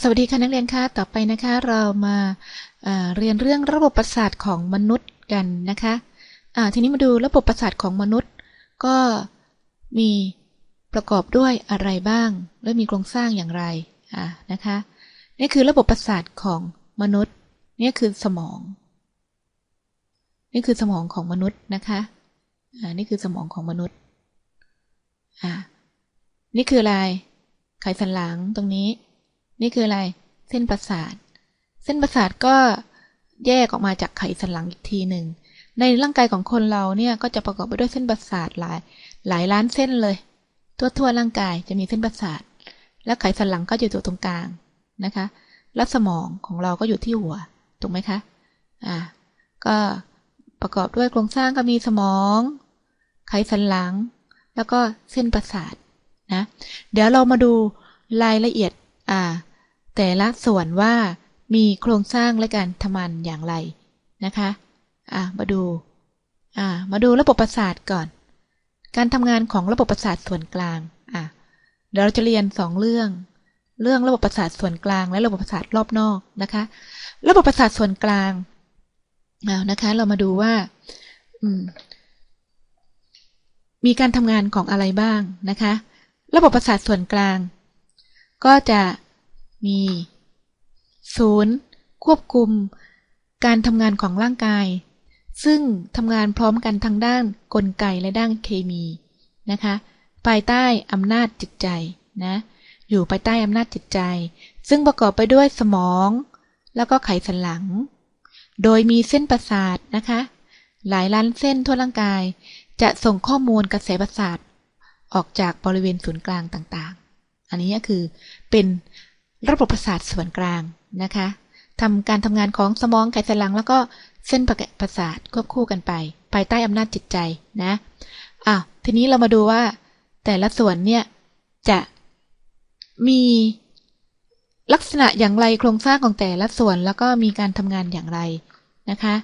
สวัสดีค่ะนักเรียนคะต่อไปนะคะเรามาาเรียนเรื่องระบบประสาทของมนุษย์กันนะคะทีนี้มาดูระบบประสาทของมนุษย์ ก็มีประกอบด้วยอะไรบ้าง และมีโครงสร้างอย่างไรนะคะนี่คือระบบประสาทของมนุษย์นี่คือสมอง นี่คือสมองของมนุษย์นะคะนี่คือสมองของมนุษย์นี่คืออะไรไขสันหลังตรงนี้ นี่คืออะไร เส้นประสาท เส้นประสาทก็แยกออกมาจากไขสันหลังอีกทีหนึ่ง ในร่างกายของคนเราเนี่ยก็จะประกอบไปด้วยเส้นประสาทหลายหลายล้านเส้นเลย ทั่วทั่วร่างกายจะมีเส้นประสาท และไขสันหลังก็อยู่ตรงกลางนะคะ และสมองของเราก็อยู่ที่หัว ถูกไหมคะ อ่า ก็ประกอบด้วยโครงสร้างก็มีสมอง ไขสันหลัง แล้วก็เส้นประสาทนะ เดี๋ยวเรามาดูรายละเอียด อ่า แต่ละส่วนว่ามีโครงสร้างและการทำงานอย่างไรนะคะ อ่ามาดู อ่ามาดูระบบประสาทก่อน การทำงานของระบบประสาทส่วนกลาง อะเดี๋ยวเราจะเรียนสองเรื่อง เรื่องระบบประสาทส่วนกลาง และระบบประสาทรอบนอกนะคะ ระบบประสาทส่วนกลางเอานะคะ เรามาดูว่า อืม มีการทำงานของอะไรบ้างนะคะ ระบบประสาทส่วนกลาง ก็จะ มีศูนย์ควบคุม การทำงานของร่างกาย ซึ่งทำงานพร้อมกันทางด้านกลไกและด้านเคมีนะคะภายใต้อำนาจจิตใจนะอยู่ภายใต้อำนาจจิตใจ ซึ่งประกอบไปด้วยสมอง แล้วก็ไขสันหลัง โดยมีเส้นประสาทนะคะ หลายล้านเส้นทั่วร่างกาย จะส่งข้อมูลกระแสประสาทออกจากบริเวณศูนย์กลางต่างๆ อันนี้ก็คือเป็น ระบบประสาทส่วนกลางนะคะทำการทำงานของสมองไขสันหลัง แล้วก็เส้นประสาทควบคู่กันไป ภายใต้อำนาจจิตใจนะอะทีนี้เรามาดูว่าแต่ละส่วนเนี่ยจะมีลักษณะอย่างไรโครงสร้างของแต่ละส่วนแล้วก็มีการทำงานอย่างไรนะคะ